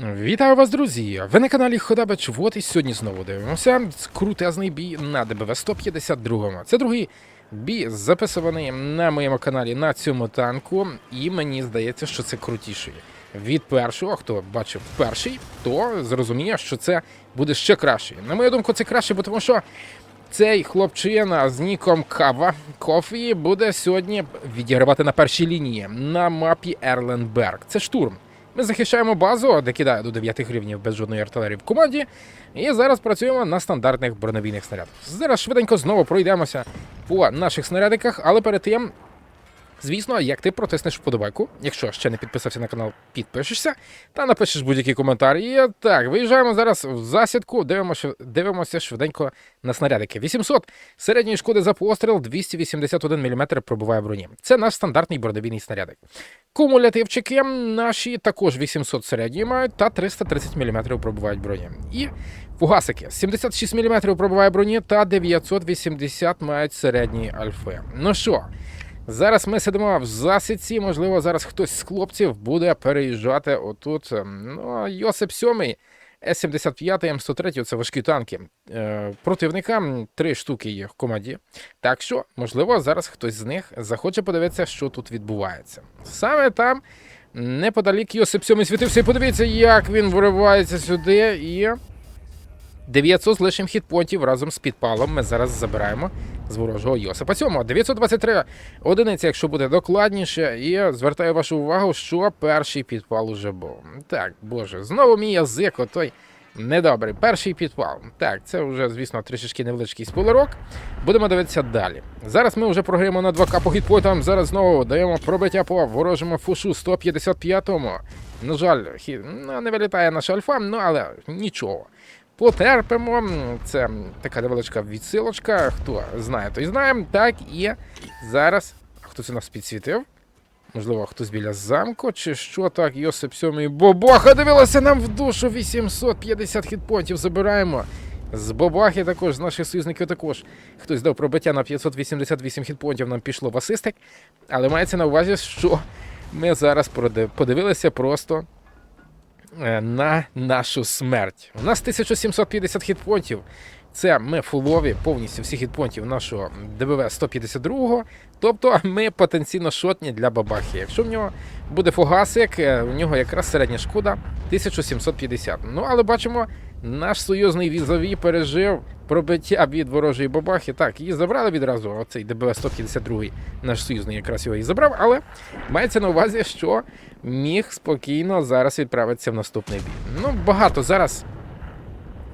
Вітаю вас, друзі! Ви на каналі Ходабич. Вот і сьогодні знову дивимося. Крутезний бій на ДБВ 152. Це другий бій, записаний на моєму каналі на цьому танку, і мені здається, що це крутіший. Від першого, хто бачив перший, то зрозуміє, що це буде ще краще. На мою думку, це краще, бо тому що цей хлопчина з ніком Кава Кофі буде сьогодні відігравати на першій лінії на мапі Ерленберг. Це штурм. Ми захищаємо базу, де кидає до 9 гривнів без жодної артилерії в команді. І зараз працюємо на стандартних бронебійних снарядах. Зараз швиденько знову пройдемося по наших снарядиках, але перед тим. Звісно, як ти протиснеш вподобайку, якщо ще не підписався на канал, підпишешся та напишеш будь-який коментар. І так, виїжджаємо зараз в засідку, дивимося, дивимося швиденько на снарядики. 800 середньої шкоди за постріл, 281 мм пробиває броні. Це наш стандартний бронебійний снарядик. Кумулятивчики наші також 800 середньої мають та 330 мм пробивають броні. І фугасики 76 мм пробиває броні та 980 мають середньої альфи. Ну що? Зараз ми сидимо в засідці. Можливо, зараз хтось з хлопців буде переїжджати отут. ем, Ну, Йосип 7, С-75, М103 це важкі танки. Е, противника три штуки є в команді. Так що, можливо, зараз хтось з них захоче подивитися, що тут відбувається. Саме там, неподалік Йосип 7 світився, і подивіться, як він виривається сюди. І 900 з лишнім хітпонтів разом з підпалом ми зараз забираємо з ворожого Йосипа 7. 923 одиниці, якщо буде докладніше, і звертаю вашу увагу, що перший підпал уже був. Так, боже, знову мій язик, отой недобрий. Перший підпал. Так, це вже, звісно, трішечки невеличкий спойлерок. Будемо дивитися далі. Зараз ми вже програємо на 2К по хітпойтам. Зараз знову даємо пробиття по ворожому фушу 155-му. На жаль, хі... ну, не вилітає наша альфа, ну але нічого. Потерпимо. Це така невеличка відсилочка. Хто знає, той знає. Так, і зараз. Хтось у нас підсвітив? Можливо, хтось біля замку, чи що так, Йосип сьомий Бобаха дивилася нам в душу 850 хітпонтів забираємо. З Бобахи також, з наших союзників також. Хтось дав пробиття на 588 хітпонтів, нам пішло в асистик. Але мається на увазі, що ми зараз подивилися просто на нашу смерть. У нас 1750 хітпонтів. Це ми фулові повністю всі хітпонтів нашого ДБВ 152 Тобто ми потенційно шотні для бабахи. Якщо в нього буде фугасик, е, у нього якраз середня шкода 1750. Ну але бачимо, наш союзний візові пережив пробиття від ворожої бабахи. Так, її забрали відразу. Оцей ДБВ 152 наш союзний якраз його і забрав. Але мається на увазі, що міг спокійно зараз відправитися в наступний бій. Ну, багато зараз.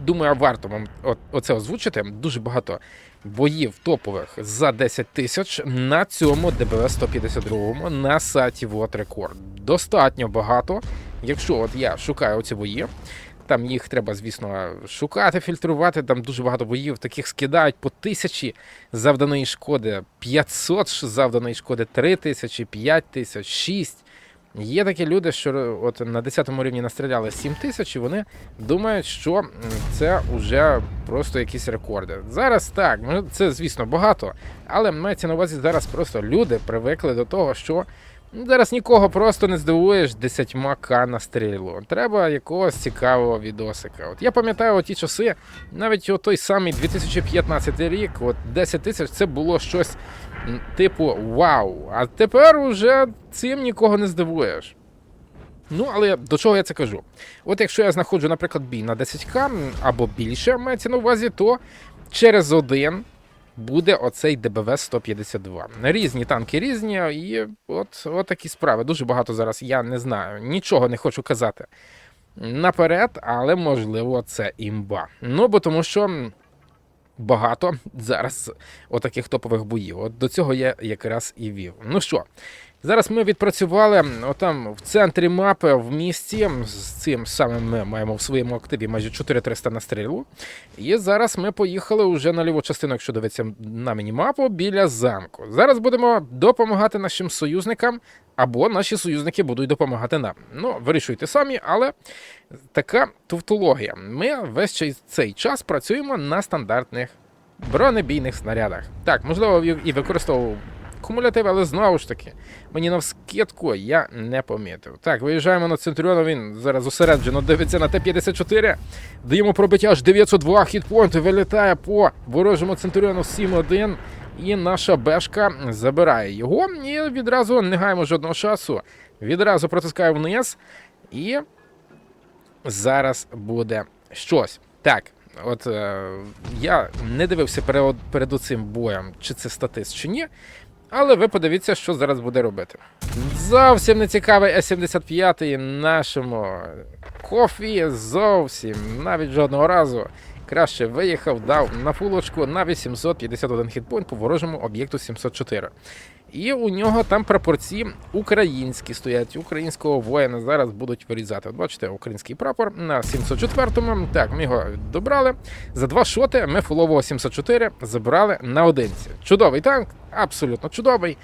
Думаю, варто вам оце озвучити. Дуже багато боїв топових за 10 тисяч на цьому ДБВ 152 на сайті Вот Рекорд. Достатньо багато. Якщо от я шукаю оці бої, там їх треба, звісно, шукати, фільтрувати. Там дуже багато боїв, таких скидають по тисячі завданої шкоди, 500 завданої шкоди, 3 тисячі, 5 тисяч, 6. Є такі люди, що от на 10 рівні настріляли 7 тисяч, і вони думають, що це вже просто якісь рекорди. Зараз так, ну, це звісно багато, але мається на увазі зараз просто люди привикли до того, що зараз нікого просто не здивуєш 10 к на стрілу. Треба якогось цікавого відосика. От я пам'ятаю ті часи, навіть той самий 2015 рік, от 10 тисяч це було щось типу вау. А тепер уже цим нікого не здивуєш. Ну, але до чого я це кажу? От якщо я знаходжу, наприклад, бій на 10к або більше, мається на увазі, то через один буде оцей ДБВ 152. Різні танки різні, і от, от такі справи. Дуже багато зараз я не знаю, нічого не хочу казати наперед, але можливо це імба. Ну, бо тому що. Багато зараз отаких топових боїв. От до цього я якраз і вів. Ну що, зараз ми відпрацювали отам в центрі мапи в місті. З цим самим ми маємо в своєму активі майже 4300 на стрілу. І зараз ми поїхали вже на ліву частину, якщо дивитися на мінімапу, біля замку. Зараз будемо допомагати нашим союзникам, або наші союзники будуть допомагати нам. Ну, вирішуйте самі, але така тавтологія. Ми весь цей час працюємо на стандартних бронебійних снарядах. Так, можливо, і використовував кумулятив, але знову ж таки, мені навскидку я не помітив. Так, виїжджаємо на Центріона, він зараз зосереджено дивиться на Т-54. Даємо пробиття аж 902 хітпоінти, вилітає по ворожому Центріону 7-1. І наша бешка забирає його. І відразу не гаємо жодного часу. Відразу протискає вниз. І зараз буде щось. Так, от е, я не дивився перед, перед цим боєм, чи це статист, чи ні. Але ви подивіться, що зараз буде робити. Зовсім не цікавий С-75 нашому кофі. Зовсім навіть жодного разу. Краще виїхав, дав на фулочку на 851 хітпойнт по ворожому об'єкту 704. І у нього там прапорці українські стоять, українського воїна зараз будуть вирізати. Бачите, український прапор на 704-му. Так, ми його добрали. За два шоти ми фулового 704 забрали на одинці. Чудовий танк, абсолютно чудовий.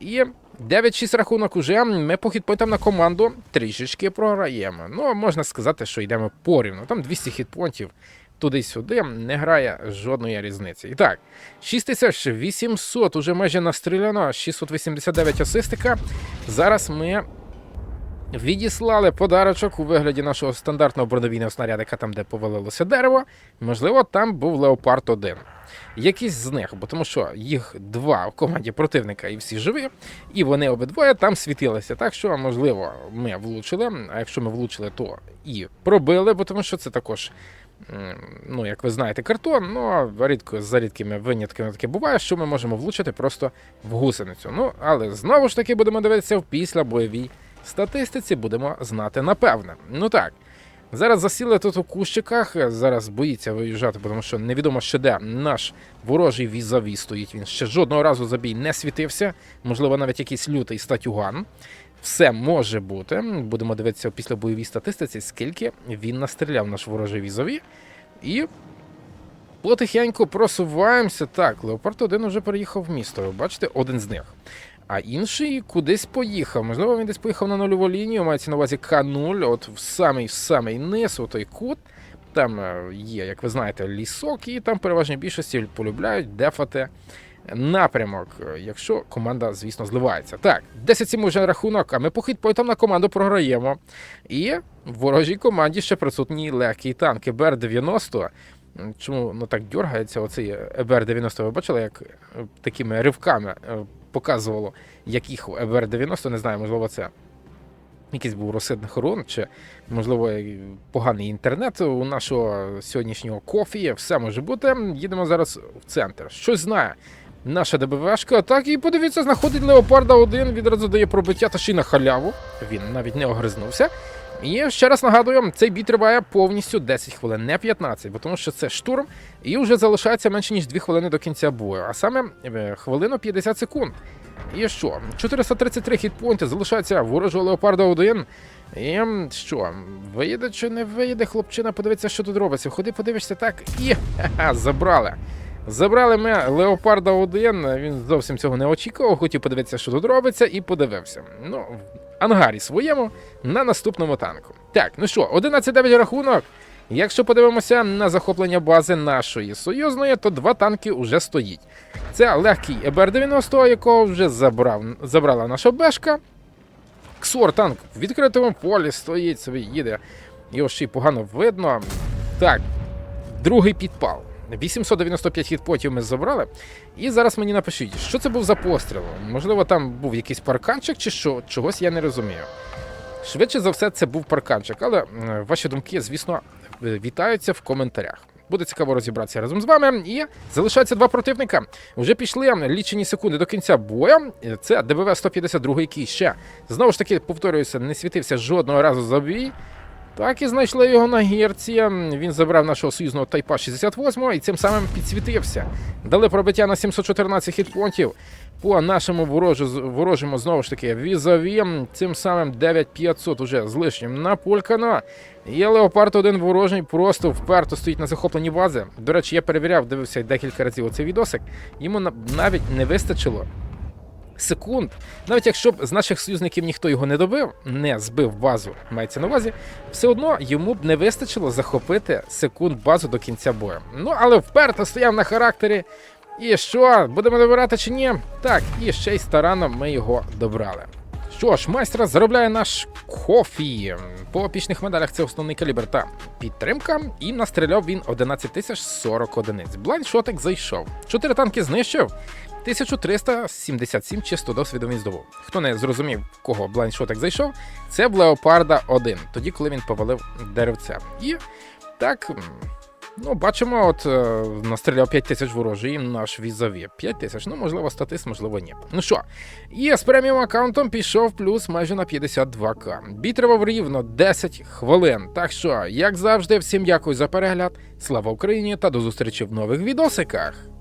І 9-6 рахунок уже. Ми по хітпоінтам на команду трішечки програємо. Ну, можна сказати, що йдемо порівну. Там 200 хітпоінтів туди-сюди не грає жодної різниці. І так, 6800 уже майже настріляно, 689 асистика. Зараз ми відіслали подарочок у вигляді нашого стандартного броневійного снарядика, там, де повалилося дерево. Можливо, там був Леопард 1. Якийсь з них, бо тому що їх два в команді противника і всі живі, і вони обидвоє там світилися. Так що, можливо, ми влучили. А якщо ми влучили, то і пробили, бо тому що це також ну, як ви знаєте, картон, ну рідко за рідкими винятками таке буває, що ми можемо влучити просто в гусеницю. Ну, але знову ж таки будемо дивитися в після бойовій статистиці, будемо знати напевне. Ну так. Зараз засіли тут у кущиках, зараз боїться виїжджати, тому що невідомо ще де наш ворожий візаві стоїть. Він ще жодного разу за бій не світився, можливо, навіть якийсь лютий статюган. Все може бути. Будемо дивитися після бойовій статистиці, скільки він настріляв наш ворожий візові. І потихеньку просуваємося. Так, Леопард 1 вже переїхав в місто. Ви бачите, один з них. А інший кудись поїхав. Можливо, він десь поїхав на нульову лінію, мається на увазі К0, от в самий самий низ, у той кут. Там е, є, як ви знаєте, лісок, і там переважній більшості полюбляють дефати напрямок, е, якщо команда, звісно, зливається. Так, 10-7 вже рахунок, а ми по хітпойтам на команду програємо. І в ворожій команді ще присутній легкий танк ЕБР-90. Чому ну, так дергається оцей ЕБР-90? Ви бачили, як е, такими ривками е, показувало, яких ЕБР-90, не знаю, можливо, це якийсь був розсидний хорон, чи, можливо, поганий інтернет у нашого сьогоднішнього кофі. Все може бути. Їдемо зараз в центр. Щось знає. Наша ДБВшка, так і подивіться, знаходить Леопарда 1, відразу дає пробиття та ще й на халяву. Він навіть не огризнувся. І ще раз нагадую, цей бій триває повністю 10 хвилин, не 15, бо тому що це штурм, і вже залишається менше ніж 2 хвилини до кінця бою, а саме е, хвилину 50 секунд. І що? 433 хітпойнти залишається ворожого Леопарда 1. І що, виїде чи не виїде, хлопчина, подивиться, що тут робиться. Ходи, подивишся так і ха-ха, забрали. Забрали ми Леопарда 1, він зовсім цього не очікував, хотів подивитися, що тут робиться, і подивився. Ну, в ангарі своєму на наступному танку. Так, ну що, 11-9 рахунок. Якщо подивимося на захоплення бази нашої союзної, то два танки вже стоїть. Це легкий ЕБР-90, якого вже забрав, забрала наша бешка. Ксор танк в відкритому полі стоїть, собі їде. Його ще й погано видно. Так, другий підпал. 895 хітпотів ми забрали. І зараз мені напишіть, що це був за постріл. Можливо, там був якийсь парканчик чи що, чогось я не розумію. Швидше за все, це був парканчик, але ваші думки, звісно, вітаються в коментарях. Буде цікаво розібратися разом з вами. І залишається два противника. Вже пішли лічені секунди до кінця бою. Це ДБВ 152, який ще знову ж таки повторююся, не світився жодного разу за бій. Так і знайшли його на гірці. Він забрав нашого союзного Тайпа 68 і цим самим підсвітився. Дали пробиття на 714 хітпонтів по нашому ворожу, ворожому знову ж таки візові. Цим самим 9500 уже з лишнім напулькано. І Леопард один ворожий просто вперто стоїть на захопленні бази. До речі, я перевіряв, дивився декілька разів оцей відосик. Йому на- навіть не вистачило секунд. Навіть якщо б з наших союзників ніхто його не добив, не збив базу, мається на увазі, все одно йому б не вистачило захопити секунд базу до кінця бою. Ну але вперто стояв на характері. І що, будемо добирати чи ні? Так, і ще й старанно ми його добрали. Що ж, майстра заробляє наш кофі. По опічних медалях це основний калібр та підтримка. І настріляв він 11 тисяч 40 одиниць. Блайндшотик зайшов. Чотири танки знищив. 1377 чисто досвіду він здобув. Хто не зрозумів, кого блайндшотик зайшов, це в Леопарда 1, тоді, коли він повалив деревця. І так. Ну, бачимо, от е, настріляв 5 тисяч ворожий наш візаві. 5 тисяч, ну можливо, статис, можливо, ні. Ну що, і з преміум аккаунтом пішов плюс майже на 52к. Бій рівно 10 хвилин. Так що, як завжди, всім дякую за перегляд. Слава Україні та до зустрічі в нових відосиках.